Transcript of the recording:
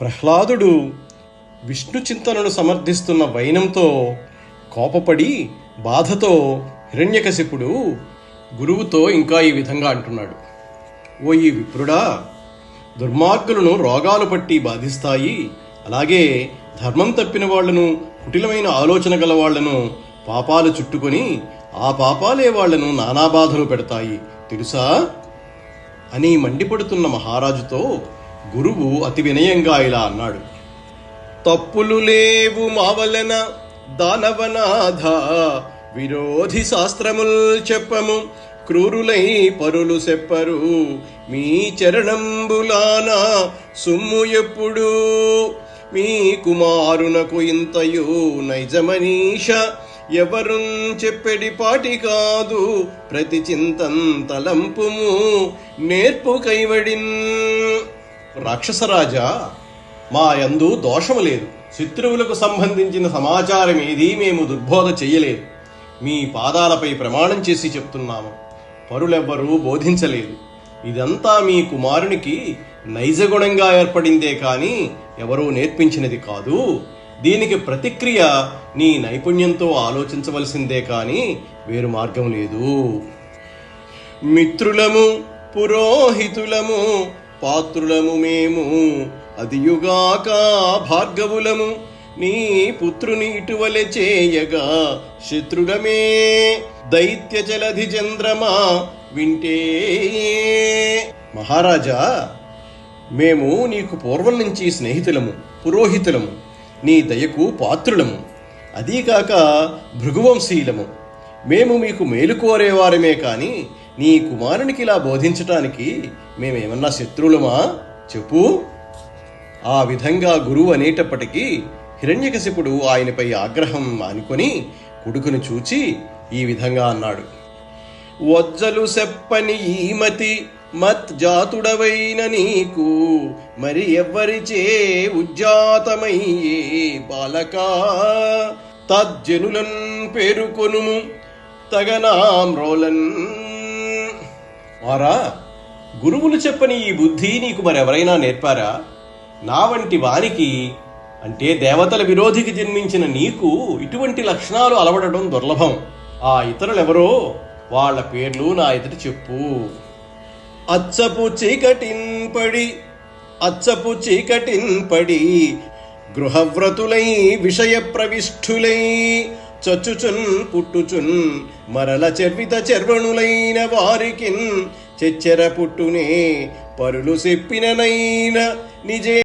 ప్రహ్లాదుడు విష్ణు చింతనను సమర్థిస్తున్న వైనంతో కోపపడి బాధతో హిరణ్యకశిపుడు గురువుతో ఇంకా ఈ విధంగా అంటున్నాడు. ఓ ఈ విప్రుడా దుర్మార్గులను రోగాలు పట్టి బాధిస్తాయి. అలాగే ధర్మం తప్పిన వాళ్ళను కుటిలమైన ఆలోచన గల వాళ్ళను పాపాలు చుట్టుకొని ఆ పాపాలే వాళ్ళను నానా బాధలు పెడతాయి. తెలుసా? అని మండిపడుతున్న మహారాజుతో గురువు అతి వినయంగా ఇలా అన్నాడు. తప్పులు లేవు మావలన దానవనాథ విరోధి శాస్త్రముల్ చెప్పము క్రూరులై పరులు చెప్పరు. మీ చరణంబులాన సుమ్ము ఎప్పుడు మీ కుమారునకు ఇంతయు నైజమనీష ఎవరు చెప్పెడి పాటి కాదు ప్రతి చింతం తలంపుము నేర్పు కైవడిన్. రాక్షసరాజా మా యందు దోషము లేదు. శత్రువులకు సంబంధించిన సమాచారం ఏదీ మేము దుర్బోధ చెయ్యలేదు. మీ పాదాలపై ప్రమాణం చేసి చెప్తున్నాము. పరులెవ్వరూ బోధించలేదు. ఇదంతా మీ కుమారునికి నైజగుణంగా ఏర్పడిందే కానీ ఎవరూ నేర్పించినది కాదు. దీనికి ప్రతిక్రియ నీ నైపుణ్యంతో ఆలోచించవలసిందే కానీ వేరు మార్గం లేదు. మిత్రులము పురోహితులము పాత్రులము మేము అదియుగాక భార్గవులము నీ పుత్రుని ఇటువలె చేయగా శత్రుడమే. దైత్య జలధి చంద్రమా వింటే. మహారాజా మేము నీకు పూర్వం నుంచి స్నేహితులము పురోహితులము నీ దయకు పాత్రులము అదీకాక భృగువంశీలము. మేము మీకు మేలు కోరేవారమే కానీ నీ కుమారునికి ఇలా బోధించటానికి మేమేమన్నా శత్రువులమా? చెప్పు. ఆ విధంగా గురువు అనేటప్పటికీ హిరణ్యకశిపుడు ఆయనపై ఆగ్రహం అనుకొని కొడుకును చూచి ఈ విధంగా అన్నాడు. వజ్జలు సెప్పని ఈమతి మత్ జాతుడవైన నీకు మరి ఎవ్వరిచే ఉజ్జాతమయ్యే బాలక? తజ్జనులన్ పేరుకొనుము తగనామ్రోలన్ వారా గురువులు చెప్పని ఈ బుద్ధి నీకు మరెవరైనా నేర్పారా? నా వంటి వానికి అంటే దేవతల విరోధికి జన్మించిన నీకు ఇటువంటి లక్షణాలు అలవడడం దుర్లభం. ఆ ఇతరులెవరో వాళ్ళ పేర్లు నా ఎదుట చెప్పు. అచ్చపు చీకటింపడి అచ్చపు చీకటింపడి గృహవ్రతులై విషయ ప్రవిష్ఠులై చచ్చుచున్ పుట్టుచున్ మరల చర్విత చర్వణులైన వారికిన్ చెచ్చెర పుట్టునే పరులు చెప్పిననైన నిజే